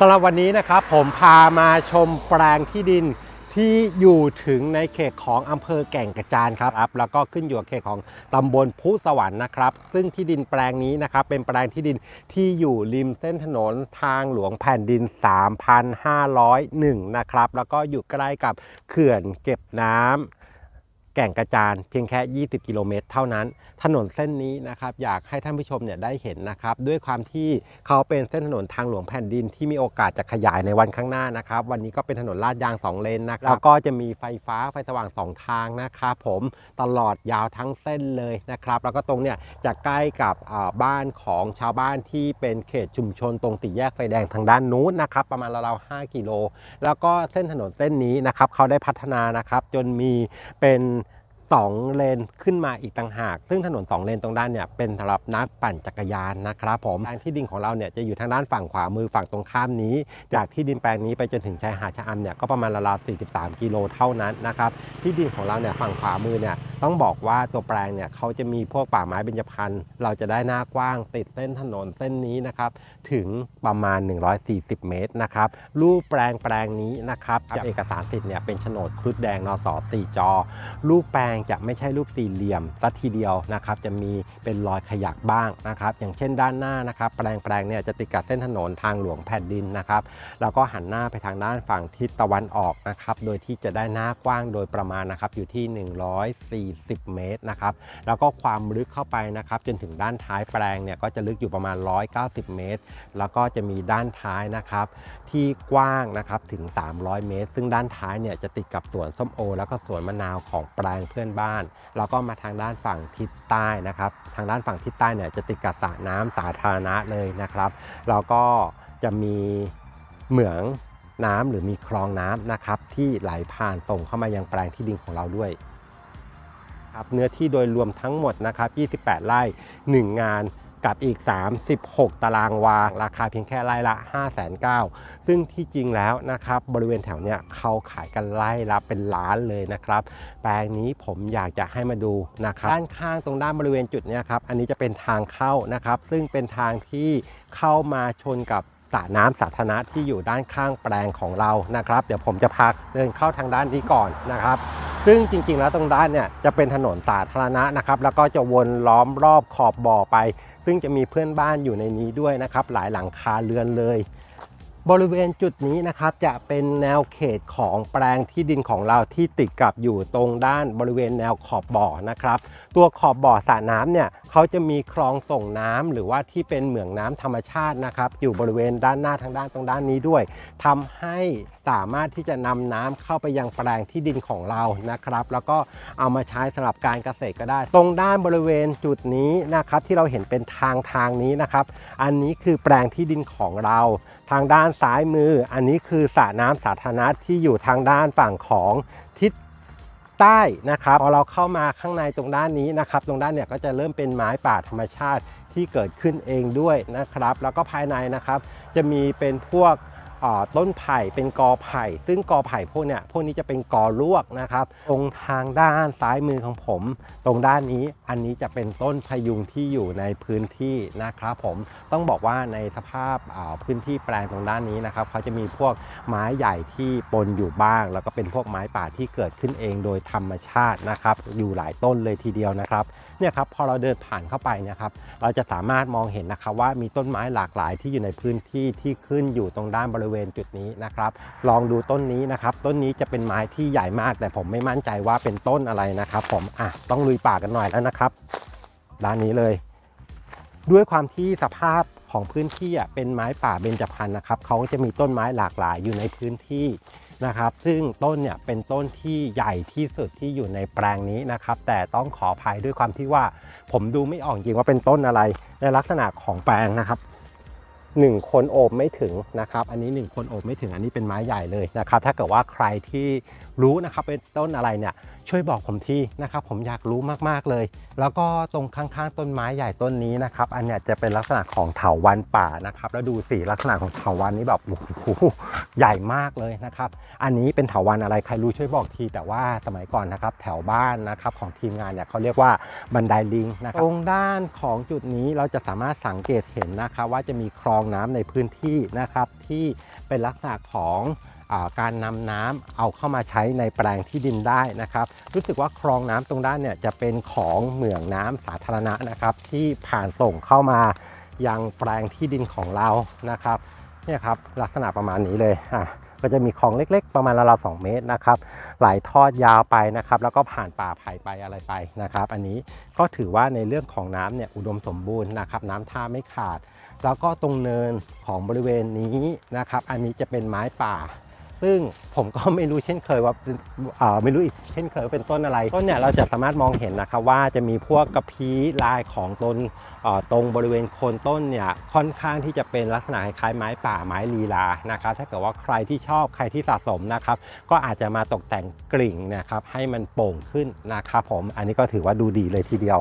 สำหรับวันนี้นะครับผมพามาชมแปลงที่ดินที่อยู่ถึงในเขตของอำเภอแก่งกระจานครับ แล้วก็ขึ้นอยู่กับเขตของตำบลพุสวรรค์นะครับ ซึ่งที่ดินแปลงนี้นะครับ เป็นแปลงที่ดินที่อยู่ริมเส้นถนนทางหลวงแผ่นดิน 3,501 นะครับ แล้วก็อยู่ใกล้กับเขื่อนเก็บน้ำ แก่งกระจานเพียงแค่ 20 กิโลเมตร เท่านั้น ถนนเส้นนี้นะครับอยากให้ท่านผู้ชมเนี่ยได้เห็นนะครับ ด้วยความที่เขาเป็นเส้นถนนทางหลวงแผ่นดินที่มีโอกาสจะขยายในวันข้างหน้านะครับ วันนี้ก็เป็นถนนลาดยาง 2 เลนนะครับแล้วก็จะมีไฟฟ้าไฟสว่าง 2 ทางนะครับผมตลอดยาวทั้งเส้นเลยนะครับ แล้วก็ตรงเนี่ยจะใกล้กับอ่าบ้านของชาวบ้านที่เป็นเขตชุมชนตรงสี่แยกไฟแดงทางด้านนู้นนะครับ ประมาณราวๆ5กิโลแล้วก็เส้นถนนเส้นนี้นะครับเขาได้พัฒนานะครับจนมีเป็น 2 เลนขึ้นมาอีกต่างหาก ซึ่งถนน 2 เลนตรงด้านเนี่ยเป็นสำหรับนักปั่นจักรยานนะครับผมทางที่ดินของเราเนี่ยจะอยู่ทางด้านฝั่งขวามือฝั่งตรงข้ามนี้ จากที่ดินแปลงนี้ไปจนถึงชายหาดชะอำเนี่ยก็ประมาณราวๆ43 กิโลเท่านั้นนะครับที่ดินของเราเนี่ยฝั่งขวามือเนี่ยต้องบอกว่าตัวแปลงเนี่ยเขาจะมีพวกป่าไม้เบญจพรรณเราจะได้หน้ากว้างติดเส้นถนนเส้นนี้นะครับถึงประมาณ 140 เมตรนะครับรูปแปลงแปลงนี้นะครับจากเอกสารสิทธิ์เนี่ยเป็นโฉนดครุฑแดงนส4จอรูปแปลงจะไม่ใช่รูปสี่เหลี่ยมสัทีเดียวนะครับจะมีเป็นรอยขยักบ้างนะครับอย่างเช่นด้านหน้านะครับแปลงแปลงเนี่ยจะติดกับเส้นถนนทางหลวงแผ่นดินนะครับแล้วก็หันหน้าไปทางด้านฝั่งทิศตะวันออกนะครับโดยที่จะได้หน้ากว้างโดยประมาณนะครับอยู่ที่ 140 เมตรนะครับแล้วก็ความลึกเข้าไปนะครับจนถึงด้านท้ายแปลงเนี่ยก็จะลึกอยู่ประมาณ 190 เมตร แล้วก็จะมีด้านท้ายนะครับที่กว้างนะครับถึง 300 เมตร ซึ่งด้านท้ายเนี่ยจะติดกับสวนส้มโอ แล้วก็สวนมะนาวของแปลงเพื่อนบ้านแล้วก็มาทางด้านฝั่งทิศใต้นะครับ ทางด้านฝั่งทิศใต้เนี่ยจะติดกับสระน้ำสาธารณะเลยนะครับแล้วก็จะมีเหมืองน้ำหรือมีคลองน้ำนะครับ ที่ไหลผ่านส่งเข้ามายังแปลงที่ดินของเราด้วยครับเนื้อที่โดยรวมทั้งหมดนะครับ 28 ไร่ 1 งาน กับอีก 36 ตารางวา ราคาเพียงแค่ไร่ละ 5 9 0 0 0ซึ่งที่จริงแล้วนะครับบริเวณแถวเนี้ยเขาขายกันไร่ละเป็นล้านเลยนะครับ แปลงนี้ผมอยากจะให้มาดูนะครับด้านข้างตรงด้านบริเวณจุดเนี้ยครับอันนี้จะเป็นทางเข้านะครับ ซึ่งเป็นทางที่เข้ามาชนกับสระน้ำสาธารณะที่อยู่ด้านข้างแปลงของเรานะครับ เดี๋ยวผมจะพาเดินเข้าทางด้านนี้ก่อนนะครับ ซึ่งจริงๆแล้วตรงด้านเนี่ยจะเป็นถนนสาธารณะนะครับ แล้วก็จะวนล้อมรอบขอบบ่อไป ซึ่งจะมีเพื่อนบ้านอยู่ในนี้ด้วยนะครับ หลายหลังคาเรือนเลย บริเวณจุดนี้นะครับจะเป็นแนวเขตของแปลงที่ดินของเราที่ติดกับอยู่ตรงด้านบริเวณแนวขอบบ่อนะครับ ตัวขอบบ่อสระน้ำเนี่ยเขาจะมีคลองส่งน้ำหรือว่าที่เป็นเหมืองน้ำธรรมชาตินะครับ อยู่บริเวณด้านหน้าทางด้านตรงด้านนี้ด้วยทำให้ สามารถที่จะนำน้ำเข้าไปยังแปลงที่ดินของเรานะครับ แล้วก็เอามาใช้สำหรับการเกษตรก็ได้ ตรงด้านบริเวณจุดนี้นะครับที่เราเห็นเป็นทางทางนี้นะครับ อันนี้คือแปลงที่ดินของเรา ทางด้านซ้ายมือ อันนี้คือสระน้ำสาธารณะที่อยู่ทางด้านฝั่งของทิศใต้นะครับพอเราเข้ามาข้างในตรงด้านนี้นะครับ ตรงด้านเนี่ยก็จะเริ่มเป็นไม้ป่าธรรมชาติที่เกิดขึ้นเองด้วยนะครับ แล้วก็ภายในนะครับ จะมีเป็นพวก ต้นไผ่เป็นกอไผ่ ซึ่งกอไผ่พวกเนี่ยพวกนี้จะเป็นกอลวกนะครับ ตรงทางด้านซ้ายมือของผม ตรงด้านนี้อันนี้จะเป็นต้นพยุงที่อยู่ในพื้นที่นะครับผมต้องบอกว่าในสภาพาพื้นที่แปลงตรงด้านนี้นะครับเขาจะมีพวกไม้ใหญ่ที่ปนอยู่บ้าง แล้วก็เป็นพวกไม้ป่าที่เกิดขึ้นเองโดยธรรมชาตินะครับ อยู่หลายต้นเลยทีเดียวนะครับเนี่ยครับพอเราเดินผ่านเข้าไปนะครับ เราจะสามารถมองเห็นนะครับว่ามีต้นไม้หลากหลายที่อยู่ในพื้นที่ที่ขึ้นอยู่ตรงด้านบริเวณจุดนี้นะครับ ลองดูต้นนี้นะครับ ต้นนี้จะเป็นไม้ที่ใหญ่มาก แต่ผมไม่มั่นใจว่าเป็นต้นอะไรนะครับ ผมอะต้องลุยป่ากันหน่อยแล้วนะครับ ด้านนี้เลย ด้วยความที่สภาพของพื้นที่อะเป็นไม้ป่าเบญจพรรณนะครับเขาจะมีต้นไม้หลากหลายอยู่ในพื้นที่นะครับ ซึ่งต้นเนี่ยเป็นต้นที่ใหญ่ที่สุดที่อยู่ในแปลงนี้นะครับ แต่ต้องขออภัยด้วยความที่ว่า ผมดูไม่ออกจริงว่าเป็นต้นอะไรในลักษณะของแปลงนะครับ หนึ่งคนโอบไม่ถึงนะครับ อันนี้หนึ่งคนโอบไม่ถึงอันนี้เป็นไม้ใหญ่เลยนะครับ ถ้าเกิดว่าใครที่ รู้นะครับเป็นต้นอะไรเนี่ยช่วยบอกผมทีนะครับผมอยากรู้มากๆเลย แล้วก็ตรงข้างๆต้นไม้ใหญ่ต้นนี้นะครับ อันเนี้ยจะเป็นลักษณะของเถาวันป่านะครับ แล้วดูสิลักษณะของเถาวันนี้แบบโอ้โหใหญ่มากเลยนะครับ อันนี้เป็นเถาวันอะไรใครรู้ช่วยบอกที แต่ว่าสมัยก่อนนะครับ แถวบ้านนะครับของทีมงานเนี่ยเขาเรียกว่าบันไดลิงนะครับตรงด้านของจุดนี้เราจะสามารถสังเกตเห็นนะครับว่าจะมีคลองน้ำในพื้นที่นะครับที่เป็นลักษณะของ การนำน้ำเอาเข้ามาใช้ในแปลงที่ดินได้นะครับ รู้สึกว่าคลองน้ำตรงด้านเนี่ยจะเป็นของเหมืองน้ำสาธารณะนะครับ ที่ผ่านส่งเข้ามายังแปลงที่ดินของเรานะครับเนี่ยครับลักษณะประมาณนี้เลยอะก็จะมีคลองเล็กๆ ประมาณราวๆสองเมตรนะครับไหลทอดยาวไปนะครับ แล้วก็ผ่านป่าไผ่ไปอะไรไปนะครับ อันนี้ก็ถือว่าในเรื่องของน้ำเนี่ยอุดมสมบูรณ์นะครับ น้ำท่าไม่ขาด แล้วก็ตรงเนินของบริเวณนี้นะครับ อันนี้จะเป็นไม้ป่า ซึ่งผมก็ไม่รู้เช่นเคยว่าเอ่อไม่รู้อีกเช่นเคยว่าเป็นต้นอะไรต้นเนี่ยเราจะสามารถมองเห็นนะครับว่าจะมีพวกกระพี้ลายของต้นเอ่อตรงบริเวณโคนต้นเนี่ยค่อนข้างที่จะเป็นลักษณะคล้ายๆไม้ป่าไม้ลีลานะครับถ้าเกิดว่าใครที่ชอบใครที่สะสมนะครับ ก็อาจจะมาตกแต่งกลิ่งนะครับให้มันโป่งขึ้นนะครับผมอันนี้ก็ถือว่าดูดีเลยทีเดียว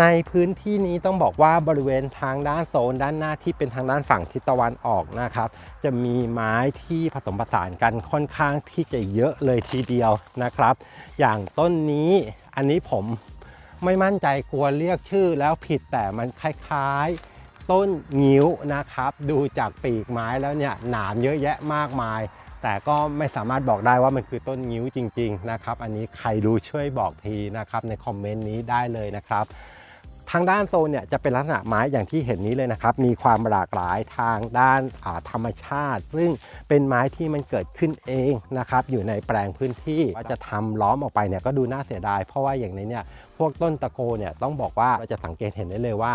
ในพื้นที่นี้ต้องบอกว่าบริเวณทางด้านโซนด้านหน้าที่เป็นทางด้านฝั่งทิศตะวันออกนะครับ จะมีไม้ที่ผสมผสานกันค่อนข้างที่จะเยอะเลยทีเดียวนะครับ อย่างต้นนี้อันนี้ผมไม่มั่นใจกลัวเรียกชื่อแล้วผิดแต่มันคล้ายๆ ต้นงิ้วนะครับ ดูจากปีกไม้แล้วเนี่ยหนามเยอะแยะมากมาย แต่ก็ไม่สามารถบอกได้ว่ามันคือต้นงิ้วจริง ๆ นะครับ อันนี้ใครรู้ช่วยบอกทีนะครับในคอมเมนต์นี้ได้เลยนะครับ ทางด้านโซนเนี่ยจะเป็นลักษณะไม้อย่างที่เห็นนี้เลยนะครับ มีความหลากหลายทางด้านาธรรมชาติ ซึ่งเป็นไม้ที่มันเกิดขึ้นเองนะครับ อยู่ในแปลงพื้นที่ว่าจะทำล้อมออกไปเนี่ยก็ดูน่าเสียดาย เพราะว่าอย่างในเนี่ยพวกต้นตะโกเนี่ยต้องบอกว่าเราจะสังเกตเห็นได้เลยว่า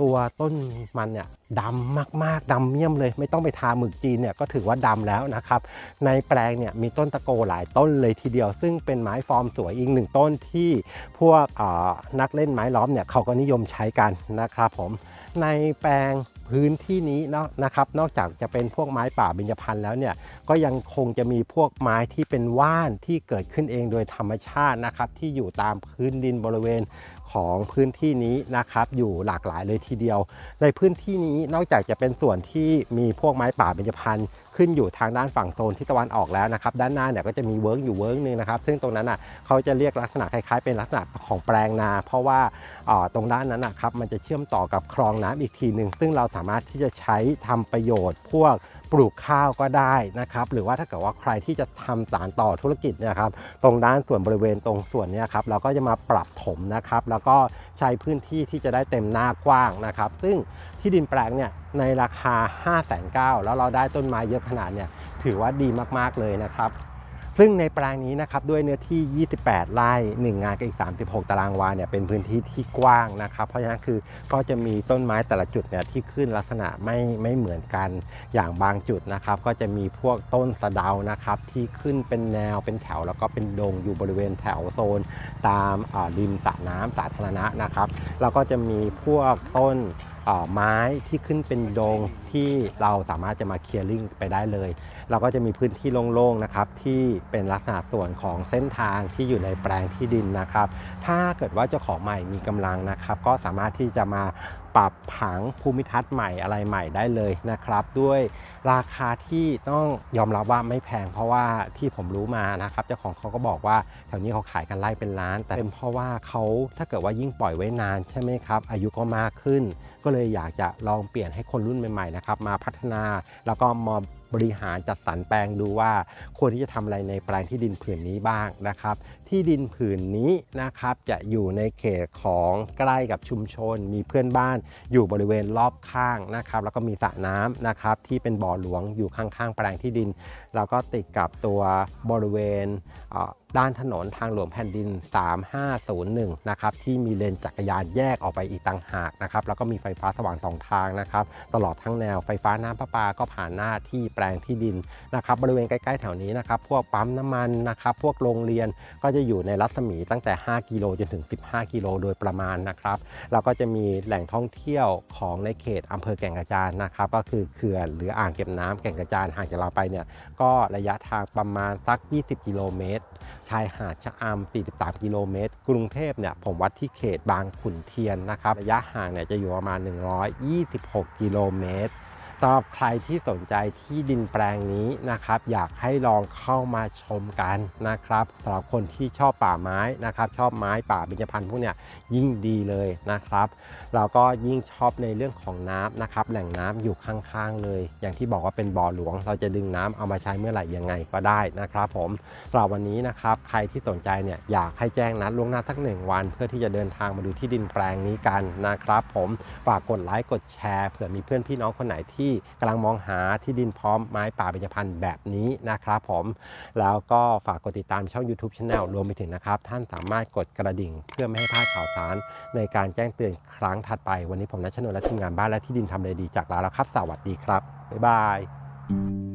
ตัวต้นมันเนี่ยดำมากๆดำเมี่ยมเลย ไม่ต้องไปทาหมึกจีนเนี่ยก็ถือว่าดำแล้วนะครับ ในแปลงเนี่ยมีต้นตะโกหลายต้นเลยทีเดียว ซึ่งเป็นไม้ฟอร์มสวยอีกหนึ่งต้นที่พวกนักเล่นไม้ล้อมเนี่ยเขาก็นิยมใช้กันนะครับผมในแปลง พื้นที่นี้เนาะนะครับ นอกจากจะเป็นพวกไม้ป่าเบญจพรรณแล้วเนี่ยก็ยังคงจะมีพวกไม้ที่เป็นว่านที่เกิดขึ้นเองโดยธรรมชาตินะครับ ที่อยู่ตามพื้นดินบริเวณ ของพื้นที่นี้นะครับ อยู่หลากหลายเลยทีเดียว ในพื้นที่นี้นอกจากจะเป็นส่วนที่มีพวกไม้ป่าเบญจพรรณขึ้นอยู่ทางด้านฝั่งโซนที่ตะวันออกแล้วนะครับ ด้านหน้าเนี่ยก็จะมีเวิร์กอยู่เวิร์กหนึ่งนะครับ ซึ่งตรงนั้นอะเขาจะเรียกลักษณะคล้ายๆ เป็นลักษณะของแปลงนา เพราะว่าตรงด้านนั้นนะครับมันจะเชื่อมต่อกับคลองน้ำอีกทีหนึ่งซึ่งเราสามารถที่จะใช้ทำประโยชน์พวก ปลูกข้าวก็ได้นะครับ หรือว่าถ้าเกิดว่าใครที่จะทำสารต่อธุรกิจเนี่ยครับตรงด้านส่วนบริเวณตรงส่วนเนี้ครับเราก็จะมาปรับถมนะครับ แล้วก็ใช้พื้นที่ที่จะได้เต็มหน้ากว้างนะครับ ซึ่งที่ดินแปลงเนี่ยในราคา 5 9 0 0 0แล้วเราได้ต้นไม้เยอะขนาดเนี่ยถือว่าดีมากๆเลยนะครับ ซึ่งในแปลงนี้นะครับด้วยเนื้อที่ 28 ไร่1งานกับอีก 36 ตารางวาเนี่ยเป็นพื้นที่ที่กว้างนะครับ เพราะฉะนั้นคือก็จะมีต้นไม้แต่ละจุดเนี่ยที่ขึ้นลักษณะไม่ไม่เหมือนกันอย่างบางจุดนะครับ ก็จะมีพวกต้นสะเดานะครับที่ขึ้นเป็นแนวเป็นแถว แล้วก็เป็นดงอยู่บริเวณแถวโซน ตามอ่าริมสระน้ำสาธารณะนะครับแล้วก็จะมีพวกต้น ไม้ที่ขึ้นเป็นโดงที่เราสามารถจะมาเคลียร์ลิงไปได้เลย เราก็จะมีพื้นที่โล่งๆนะครับที่เป็นลักษณะส่วนของเส้นทางที่อยู่ในแปลงที่ดินนะครับ ถ้าเกิดว่าเจ้าของใหม่มีกำลังนะครับ ก็สามารถที่จะมาปรับผังภูมิทัศน์ใหม่อะไรใหม่ได้เลยนะครับ ด้วยราคาที่ต้องยอมรับว่าไม่แพงเพราะว่าที่ผมรู้มานะครับ เจ้าของเขาก็บอกว่าแถวนี้เขาขายกันไล่เป็นล้าน แต่เป็นเพราะว่าเขาถ้าเกิดว่ายิ่งปล่อยไว้นานใช่ไหมครับ อายุก็มากขึ้น ก็เลยอยากจะลองเปลี่ยนให้คนรุ่นใหม่ๆนะครับมาพัฒนาแล้วก็มาบริหารจัดสรรแปลงดูว่าควรที่จะทำอะไรในแปลงที่ดินผืนนี้บ้างนะครับ ที่ดินผืนนี้นะครับจะอยู่ในเขตของใกล้กับชุมชน มีเพื่อนบ้านอยู่บริเวณรอบข้างนะครับแล้วก็มีสระน้ำนะครับที่เป็นบ่อหลวงอยู่ข้างๆ แปลงที่ดิน แล้วก็ติดกับตัวบริเวณด้านถนนทางหลวงแผ่นดิน 3501 นะครับที่มีเลนจักรยานแยกออกไปอีกต่างหากนะครับแล้วก็มีไฟฟ้าสว่างสองทางนะครับตลอดทั้งแนวไฟฟ้าน้ำประปาก็ผ่านหน้าที่แปลงที่ดินนะครับบริเวณใกล้ๆแถวนี้นะครับพวกปั๊มน้ำมันนะครับพวกโรงเรียนก็จะจะอยู่ในรัศมีตั้งแต่ 5 กิโลจนถึง 15 กิโลโดยประมาณนะครับ แล้วก็จะมีแหล่งท่องเที่ยวของในเขตอำเภอแก่งกระจานนะครับ ก็คือเขื่อนหรืออ่างเก็บน้ำแก่งกระจานห่างจากเราไปเนี่ยก็ระยะทางประมาณสัก 20 กิโลเมตรชายหาดชะอำ43 กิโลเมตร กรุงเทพเนี่ยผมวัดที่เขตบางขุนเทียนนะครับ ระยะห่างเนี่ยจะอยู่ประมาณ 126 กิโลเมตร สำหรับใครที่สนใจที่ดินแปลงนี้นะครับ อยากให้ลองเข้ามาชมกันนะครับสำหรับคนที่ชอบป่าไม้นะครับ ชอบไม้ป่าเบญจพรรณพวกเนี้ยยิ่งดีเลยนะครับ เราก็ยิ่งชอบในเรื่องของน้ำนะครับ แหล่งน้ำอยู่ข้างๆเลย อย่างที่บอกว่าเป็นบ่อหลวง เราจะดึงน้ำเอามาใช้เมื่อไหร่ยังไงก็ได้นะครับ ผมสำหรับวันนี้นะครับ ใครที่สนใจเนี่ยอยากให้แจ้งนัดล่วงหน้าสักหนึ่งวัน เพื่อที่จะเดินทางมาดูที่ดินแปลงนี้กันนะครับ ผมฝากกดไลค์กดแชร์เผื่อมีเพื่อนพี่น้องคนไหนที่กำลังมองหาที่ดินพร้อมไม้ป่าเบญจพรรณแบบนี้นะครับผม แล้วก็ฝากกดติดตามช่อง YouTube Channel รวมไปถึงนะครับ ท่านสามารถกดกระดิ่ง เพื่อไม่ให้พลาดข่าวสาร ในการแจ้งเตือนครั้งถัดไป วันนี้ผมนัชนนและทีมงานบ้านและที่ดินทำเลดีจากลาแล้วครับ สวัสดีครับ บ๊ายบาย